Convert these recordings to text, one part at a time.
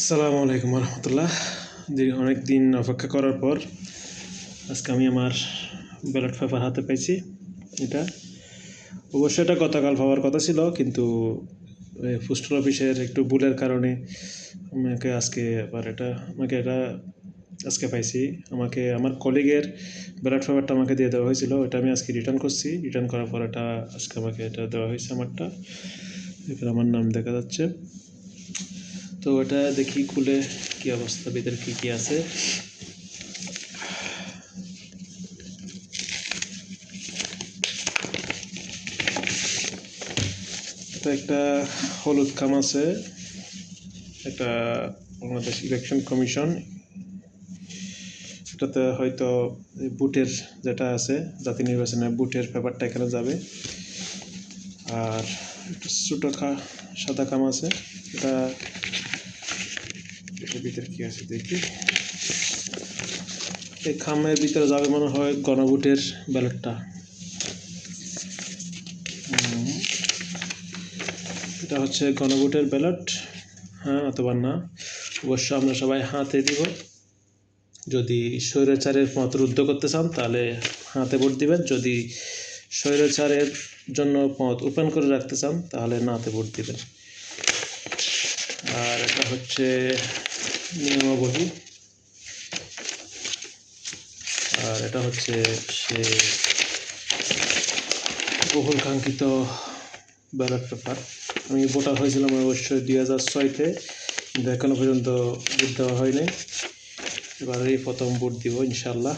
আসসালামু আলাইকুম রহমতুল্লাহ দীর্ঘ অনেক দিন অপেক্ষা করার পর আজকে আমি আমার ব্যালট পেপার হাতে পাইছি, এটা। অবশ্যই এটা গতকাল পাওয়ার কথা ছিল, কিন্তু পোস্টাল অফিসের একটু ভুলের কারণে আমাকে আজকে আবার এটা, আমাকে এটা আজকে পাইছি। আমাকে, আমার কলিগের ব্যালট পেপারটা আমাকে দিয়ে দেওয়া হয়েছিল এটা আমি আজকে রিটার্ন করছি। রিটার্ন করার পর এটা আজকে আমাকে এটা দেওয়া হয়েছে আমারটা। এখানে আমার নাম দেখা যাচ্ছে। তো এটা দেখি খুলে কি অবস্থা ভিতরে কি কি আছে? এটা একটা হলুদ খাম আছে, একটা বাংলাদেশ ইলেকশন কমিশন। এটাতে হয়তো বুটের যেটা আছে জাতীয় নির্বাচনে বুটের পেপারটা এখানে যাবে। আর একটা ছোটো খা, সাদা খাম আছে, এটা এটার ভিতরে কি আছে দেখি। এই খামের ভিতরে যাবে মনে হয় গণভোটের ব্যালটটা। এটা হচ্ছে গণভোটের ব্যালট। হ্যাঁ অথবা না। অবশ্য আমরা সবাই হাতে দিব। যদি স্বৈরাচারের পথ রুদ্ধ করতে চান তাহলে হাতে ভোট দিবেন। যদি স্বৈরাচারের জন্য পথ ওপেন করে রাখতে চান তাহলে নাতে ভোট দিবেন। আর এটা হচ্ছে নিয়মাবলী আর এটা হচ্ছে সে বহুল কাঙ্ক্ষিত ব্যালট পেপার। আমি ভোটার হয়েছিলাম অবশ্যই দুই হাজার ছয়তে। কিন্তু এখনও পর্যন্ত ভোট দেওয়া হয়নি এবার এই প্রথম ভোট দিব ইনশাল্লাহ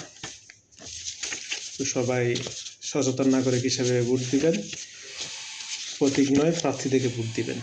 তো সবাই সচেতন নাগরিক হিসেবে ভোট দিবেন? প্রতীক নয়, প্রার্থী থেকে ভোট দিবেন।